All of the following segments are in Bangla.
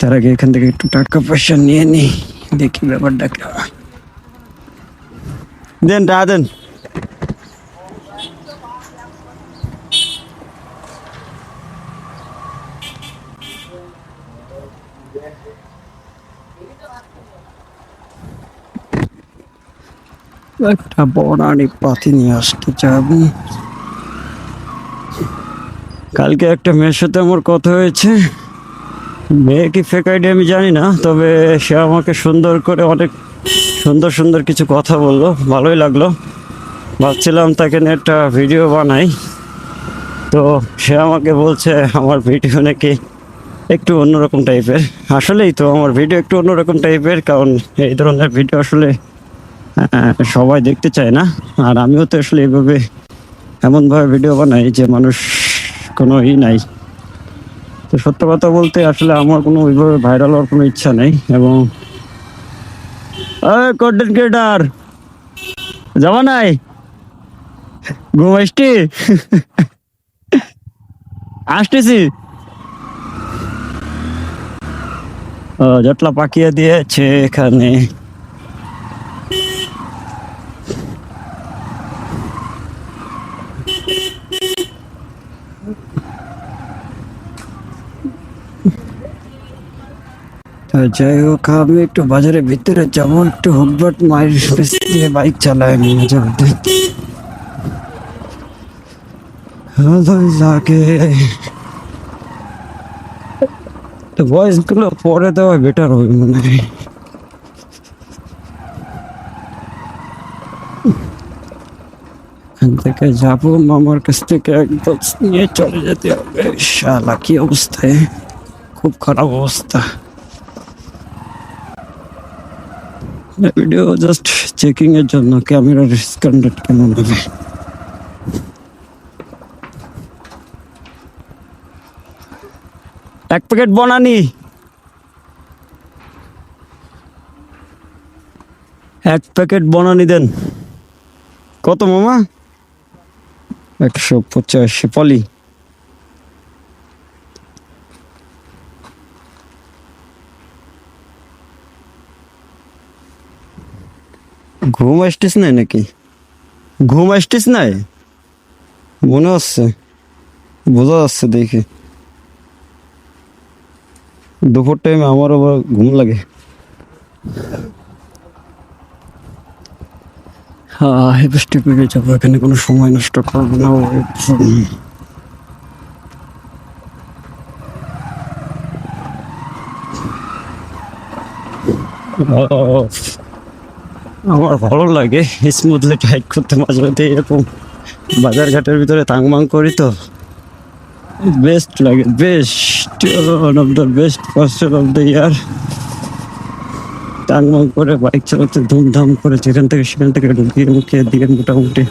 তার আগে এখান থেকে একটু টাকা পয়সা নিয়ে নি। দেখি ব্যাপারটা দেন টাকা দেন। একটা বড়ানি পাতি নিয়ে আসতে চাবি। কালকে একটা মেয়ের সাথে আমার কথা হয়েছে। মেয়ে কি ফেক আমি জানি না তবে সে আমাকে সুন্দর করে অনেক সুন্দর সুন্দর কিছু কথা বলল, ভালোই লাগল। ভাবছিলাম তাকে নিয়ে একটা ভিডিও বানাই। তো সে আমাকে বলছে, আমার ভিডিও নাকি একটু অন্যরকম টাইপের আসলেই তো, আমার ভিডিও একটু অন্যরকম টাইপের কারণ এই ধরনের ভিডিও আসলে সবাই দেখতে চায় না। আর আমিও তো আসলে এভাবে এমনভাবে ভিডিও বানাই যে মানুষ কোনো ই নাই। তো সত্য কথা বলতে আসলে আমার কোনো ওইভাবে ভাইরাল হওয়ার কোনো ইচ্ছা নেই এবং কন্টেন্ট ক্রিয়েটার যাবা নাই? ঘুম আসতেছি। জটলা পাকিয়ে দিয়েছে এখানে তো যাই হোক আমি একটু বাজারের ভিতরে যাব, একটু হুটবাট মায়ের পেছ দিয়ে বাইক চালাই আমি মাঝে মধ্যে ভালোই লাগে। তো ভয়েসগুলো পরে দেওয়া বেটার হবে মনে হয়। এখান থেকে যাব, মামার কাছ থেকে এক বক্স নিয়ে চলে যেতে হবে। শালা, কি অবস্থায় খুব খারাপ অবস্থা। ভিডিও জাস্ট চেকিং এর জন্য ক্যামেরার স্ট্যান্ডার্ড কেমন হবে এক প্যাকেট বনানি। এক প্যাকেট বনানি দেন। কত মামা? একশো পঁচাশি পলি। ঘুম আসতিস নাই নাকি? ঘুম আসতিস নাই? মনে হচ্ছে। বোঝা যাচ্ছে দেখে। দুপুর টাইমে আমার আবার ঘুম লাগে। হ্যাঁ হেভেস্টে পেয়ে যাব এখানে কোনো সময় নষ্ট করব না। ও। আমার ভালো লাগে। স্মুথলি টাইট করতে মাঝে মধ্যে এরকম বাজার ঘাটের ভিতরে তাংমাং করি তো। বেস্ট লাগে best one of the best person of the year টাংমাং করে বাইক চালাতে, ধুমধাম করে যেখান থেকে সেখান থেকে ঢুকিয়ে মুখে দিয়ে মোটামুটি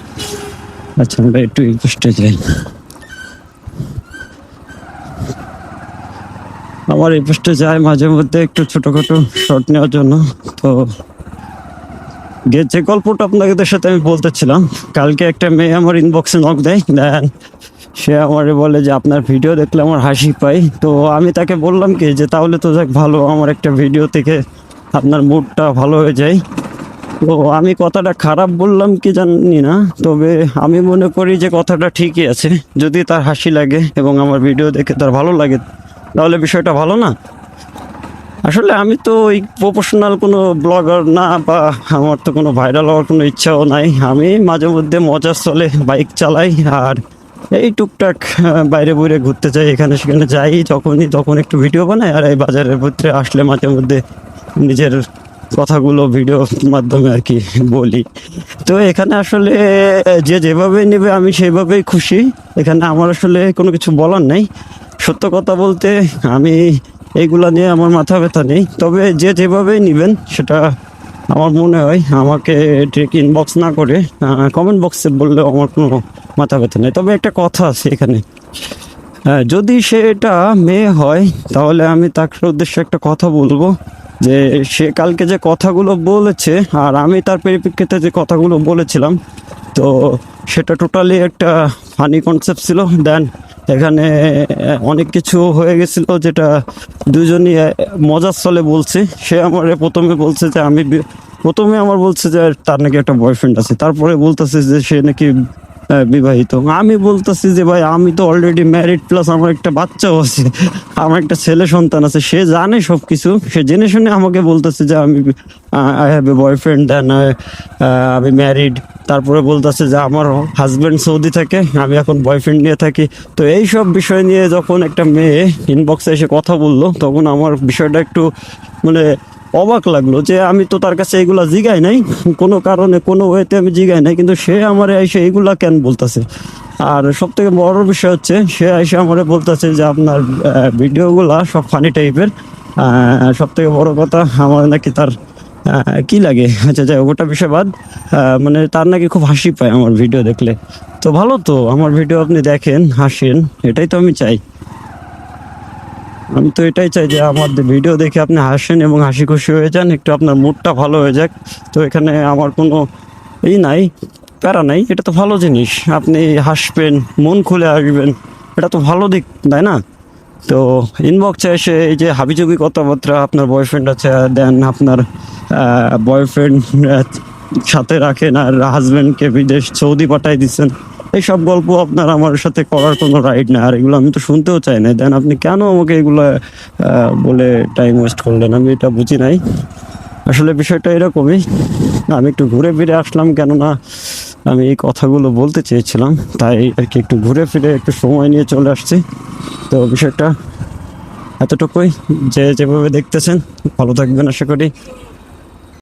আচ্ছা আমরা একটু পোস্টে যাই। আমার এই যায় মাঝে মধ্যে একটু ছোটোখাটো শর্ট নেওয়ার জন্য। তো যে গল্পটা আপনাদের সাথে আমি বলতেছিলাম কালকে একটা মেয়ে আমার ইনবক্সে নক দেয় সে আমারে বলে যে, আপনার ভিডিও দেখলে আমার হাসি পাই। তো আমি তাকে বললাম কি, যে, তাহলে তো যাক, ভালো, আমার একটা ভিডিও থেকে আপনার মুডটা ভালো হয়ে যায়। তো আমি কথাটা খারাপ বললাম কি জানি না, তবে আমি মনে করি যে, কথাটা ঠিকই আছে। যদি তার হাসি লাগে এবং আমার ভিডিও দেখে তার ভালো লাগে, তাহলে বিষয়টা ভালো না? আসলে আমি তো ওই প্রফেশনাল কোনো ব্লগার না বা আমার তো কোনো ভাইরাল হওয়ার কোনো ইচ্ছাও নাই। আমি মাঝে মধ্যে মজার চলে বাইক চালাই আর এই টুকটাক বাইরে বাইরে ঘুরতে যাই, এখানে সেখানে যাই, যখনই তখন একটু ভিডিও বানাই আর এই বাজারের ভিতরে আসলে মাঝে মধ্যে নিজের কথাগুলো ভিডিওর মাধ্যমে আর কি বলি। তো এখানে আসলে, যে যেভাবে নেবে আমি সেইভাবেই খুশি। এখানে আমার আসলে কোনো কিছু বলার নেই। সত্য কথা বলতে আমি এইগুলা নিয়ে আমার মাথা ব্যথা নেই। তবে যে যেভাবেই নেবেন, সেটা আমার মনে হয় আমাকে ঠিক ইনবক্স না করে কমেন্ট বক্সে বললে আমার কোনো মাথা ব্যথা নেই। তবে একটা কথা আছে এখানে। যদি সে এটা মেয়ে হয়, তাহলে আমি তার উদ্দেশ্যে একটা কথা বলব যে, সে কালকে যে কথাগুলো বলেছে, আর আমি তার পরিপ্রেক্ষিতে যে কথাগুলো বলেছিলাম, তো সেটা টোটালি একটা ফানি কনসেপ্ট ছিল। দেন এখানে অনেক কিছু হয়ে গেছিল যেটা দুজনই মজার ছলে বলছে। সে আমার প্রথমে বলছে যে আমি প্রথমে আমার বলছে যে তার নাকি একটা বয়ফ্রেন্ড আছে। তারপরে বলতেছে যে সে নাকি বিবাহিত। আমি বলতেছি যে, ভাই, আমি তো অলরেডি ম্যারিড প্লাস আমার একটা বাচ্চাও আছে, আমার একটা ছেলে সন্তান আছে, সে জানে সব কিছু সে জেনে শুনে আমাকে বলতেছে যে, আমি I have a boyfriend then আমি ম্যারিড তারপরে বলতেছে যে, আমার হাজব্যান্ড সৌদি থাকে, আমি এখন বয়ফ্রেন্ড নিয়ে থাকি। তো এই সব বিষয় নিয়ে যখন একটা মেয়ে ইনবক্সে এসে কথা বলল, তখন আমার বিষয়টা একটু মানে অবাক লাগল যে আমি তো তার কাছে এগুলা জিগাই নাই। কোনো কারণে, কোনো ওয়েতে আমি জিগাই নাই, কিন্তু সে আমার এসে এগুলা কেন বলতেছে? আর সব থেকে বড় বিষয় হচ্ছে, সে এসে আমার বলতেছে যে আপনার ভিডিওগুলা সব ফানি টাইপের সব থেকে বড় কথা, আমার নাকি তার কি লাগে? আচ্ছা যাই ওটা বিষয় বাদ। মানে তার নাকি খুব হাসি পায় আমার ভিডিও দেখলে। তো ভালো তো, আমার ভিডিও আপনি দেখেন, হাসেন, এটাই তো আমি চাই। আমি তো এটাই চাই যে আমার ভিডিও দেখে আপনি হাসেন এবং হাসি খুশি হয়ে যান, একটু আপনার মুডটা ভালো হয়ে যাক। তো এখানে আমার কোনো এই নাই, প্যারা নাই, এটা তো ভালো জিনিস। আপনি হাসবেন, মন খুলে আসবেন, এটা তো ভালো দিক, তাই না? তো ইনবক্সে এসে এই যে হাবিজাবি কথাবার্তা আপনার বয়ফ্রেন্ড আছে দেন আপনার বয়ফ্রেন্ড সাথে রাখেন আর হাজব্যান্ডকে বিদেশ সৌদি পাঠাই দিচ্ছেন। এইসব গল্প আপনার আমার সাথে করার কোনো রাইট না। আর এগুলো আমি তো শুনতেও চাই না। দেন আপনি কেন আমাকে এগুলো বলে টাইম ওয়েস্ট করলেন? আমি এটা বুঝি নাই। আসলে বিষয়টা এরকমই। আমি একটু ঘুরে ফিরে আসলাম, কেননা আমি এই কথাগুলো বলতে চেয়েছিলাম। তাই আর কি একটু ঘুরে ফিরে একটু সময় নিয়ে চলে আসছি। তো বিষয়টা এতটুকুই। যে যেভাবে দেখতেছেন, ভালো থাকবেন, আশা করি।